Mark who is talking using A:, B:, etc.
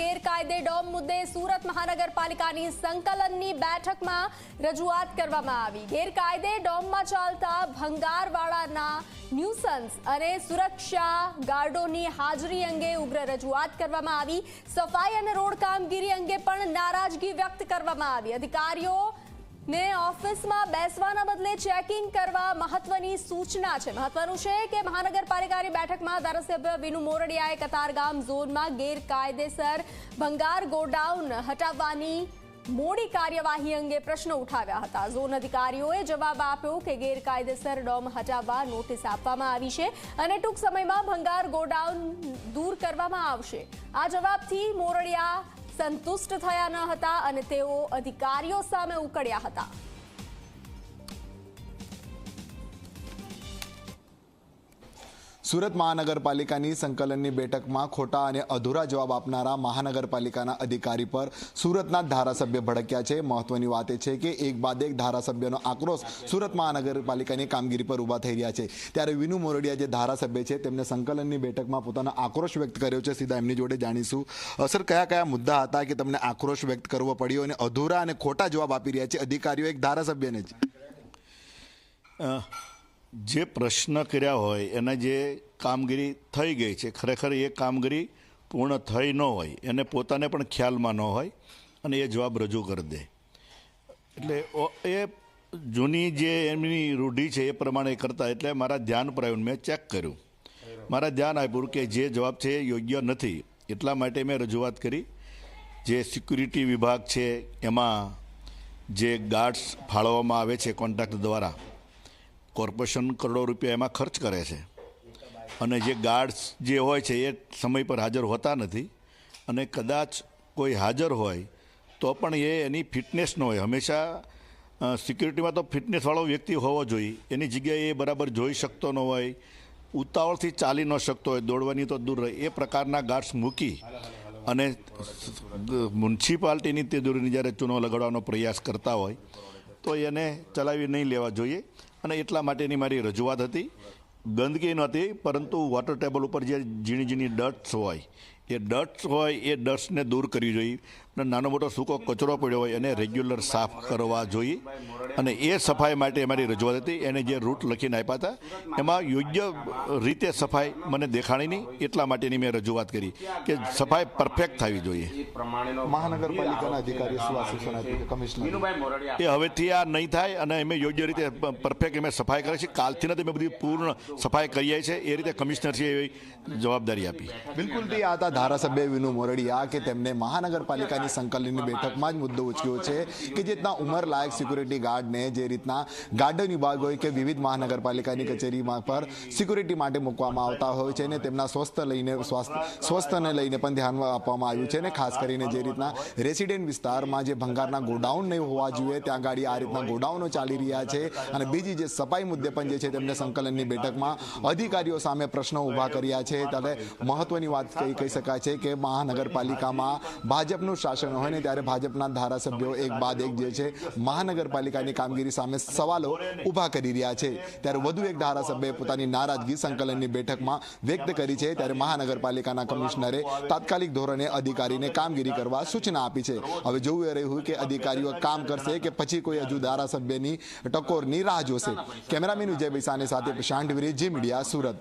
A: ગેરકાયદે ડોમ મુદ્દે સુરત મહાનગરપાલિકાની સંકલનની બેઠકમાં રજૂઆત કરવામાં આવી. ગેરકાયદે ડોમમાં ચાલતા ભંગારવાળાના ન્યુસન્સ અને સુરક્ષા ગાર્ડોની હાજરી અંગે ઉગ્ર રજૂઆત કરવામાં આવી. સફાઈ અને રોડ કામગીરી અંગે પણ નારાજગી વ્યક્ત કરવામાં આવી. અધિકારીઓ ને ઓફિસમાં બેસવાના બદલે ચેકિંગ કરવા મહત્વની સૂચના છે. મહત્વનું છે કે મહાનગરપાલિકાની બેઠકમાં ધારાસભ્ય વિનુ મોરડિયાએ કતારગામ ઝોનમાં ગેરકાયદેસર ભંગાર ગોડાઉન હટાવવાની મોડી કાર્યવાહી અંગે પ્રશ્નો ઉઠાવ્યા હતા. ઝોન અધિકારીઓએ જવાબ આપ્યો કે ગેરકાયદેસર ડોમ હટાવવા નોટિસ આપવામાં આવી છે અને ટૂંક સમયમાં ભંગાર ગોડાઉન દૂર કરવામાં આવશે. આ જવાબથી મોરડિયા સંતુષ્ટ થયા ન હતા અને તેઓ અધિકારીઓ સામે ઉકળ્યા હતા.
B: સુરત મહાનગરપાલિકાની સંકલનની બેઠકમાં ખોટા અને અધૂરા જવાબ આપનારા મહાનગરપાલિકાના અધિકારી પર સુરતના ધારાસભ્ય ભડક્યા છે. મહત્વની વાત એ છે કે એક બાદ એક ધારાસભ્યનો આક્રોશ સુરત મહાનગરપાલિકાની કામગીરી પર ઊભા થઈ રહ્યા છે. ત્યારે વિનુ મોરડિયા જે ધારાસભ્ય છે તેમને સંકલનની બેઠકમાં પોતાનો આક્રોશ વ્યક્ત કર્યો છે. સીધા એમની જોડે જાણીશું. સર, કયા કયા મુદ્દા હતા કે તમને આક્રોશ વ્યક્ત કરવો પડ્યો અને અધૂરા અને ખોટા જવાબ આપી રહ્યા છે? અધિકારીઓ એક ધારાસભ્યને જ.
C: જે પ્રશ્ન કર્યા હોય, એના જે કામગીરી થઈ ગઈ છે, ખરેખર એ કામગીરી પૂર્ણ થઈ ન હોય, એને પોતાને પણ ખ્યાલમાં ન હોય અને એ જવાબ રજૂ કરી દે. એટલે એ જૂની જે એમની રૂઢિ છે એ પ્રમાણે કરતા, એટલે મારા ધ્યાન પર આવ્યું મેં ચેક કર્યું. મારા ધ્યાન આપ્યું કે જે જવાબ છે એ યોગ્ય નથી. એટલા માટે મેં રજૂઆત કરી. જે સિક્યુરિટી વિભાગ છે, એમાં જે ગાર્ડ્સ ફાળવવામાં આવે છે કોન્ટ્રાક્ટ દ્વારા કોર્પોરેશન કરોડો રૂપિયા એમાં ખર્ચ કરે છે. અને જે ગાર્ડ્સ જે હોય છે, એ સમય પર હાજર હોતા નથી. અને કદાચ કોઈ હાજર હોય, તો પણ એ એની ફિટનેસ ન હોય. હંમેશા સિક્યુરિટીમાં તો ફિટનેસવાળો વ્યક્તિ હોવો જોઈએ. એની જગ્યાએ એ બરાબર જોઈ શકતો ન હોય, ઉતાવળથી ચાલી ન શકતો હોય, દોડવાની તો દૂર રહે. એ પ્રકારના ગાર્ડ્સ મૂકી અને મ્યુનિસિપાલિટીની તે દૂરની જ્યારે ચૂનો લગાડવાનો પ્રયાસ કરતા હોય, તો એને ચલાવી નહીં લેવા જોઈએ. અને એટલા માટેની મારી રજૂઆત હતી. ગંદકી નહોતી, પરંતુ વોટર ટેબલ ઉપર જે ઝીણી ઝીણી ડટ્સ હોય, એ ડટ્સ હોય એ ડટ્સને દૂર કરવી જોઈએ. નાનો મોટો સૂકો કચરો પડ્યો હોય એને રેગ્યુલર સાફ કરવા જોઈએ. અને એ સફાઈ માટે અમારી રજૂઆત હતી. એને જે રૂટ લખીને આપ્યા હતા એમાં યોગ્ય રીતે સફાઈ મને દેખાણી નહીં એટલા માટેની મેં રજૂઆત કરી કે સફાઈ પરફેક્ટ થવી જોઈએ.
B: મહાનગરપાલિકાના અધિકારી કે કમિશનર?
C: એ હવેથી આ નહીં થાય અને અમે યોગ્ય રીતે પરફેક્ટ અમે સફાઈ કરીએ છે કાલથી નથી અમે બધી પૂર્ણ સફાઈ કરીએ છીએ. એ રીતે કમિશનર છે એવી જવાબદારી આપી.
B: બિલકુલ આ હતા ધારાસભ્ય વિનુ મોરડિયા કે તેમને મહાનગરપાલિકાની સંકલનની બેઠકમાં જ મુદ્દો ઉચક્યો છે કે જે રીતના ઉંમર લાયક સિક્યુરિટી ગાર્ડને જે રીતના ગાર્ડન વિભાગ હોય કે વિવિધ મહાનગરપાલિકાની કચેરીમાં પર સિક્યુરિટી માટે મૂકવામાં આવતા હોય છે અને તેમના સ્વસ્થ લઈને સ્વસ્થને લઈને પણ ધ્યાન આપવામાં આવ્યું છે અને ખાસ કરીને જે રીતના રેસિડેન્ટ વિસ્તારમાં જે ભંગારના ગોડાઉન નહીં હોવા જોઈએ, ત્યાં ગાડી આ રીતના ગોડાઉનો ચાલી રહ્યા છે અને બીજી જે સફાઈ મુદ્દે પણ જે છે તેમને સંકલનની બેઠકમાં અધિકારીઓ સામે પ્રશ્નો ઊભા કર્યા છે. ત્યારે મહત્વની વાત કહી શકાય છે કે મહાનગરપાલિકામાં ભાજપનું હોય ને ત્યારે ભાજપના ધારાસભ્યો એક બાદ એક જે છે, મહાનગરપાલિકાની કામગીરી સામે સવાલો ઊભા કરી રહ્યા છે. ત્યારે વધુ એક ધારાસભ્યએ પોતાની નારાજગી સંકલનની બેઠકમાં વ્યક્ત કરી છે. ત્યારે મહાનગરપાલિકાના કમિશનરે તાત્કાલિક ધોરણે અધિકારીને કામગીરી કરવા સૂચના આપી છે. હવે જોવું એ રહ્યું કે અધિકારીઓ કામ કરશે કે પછી કોઈ હજુ ધારાસભ્યની ટકોરની રાહ જોશે. કેમેરામેન વિજય બૈસાની સાથે પ્રશાંત વિરે જી મીડિયા, સુરત.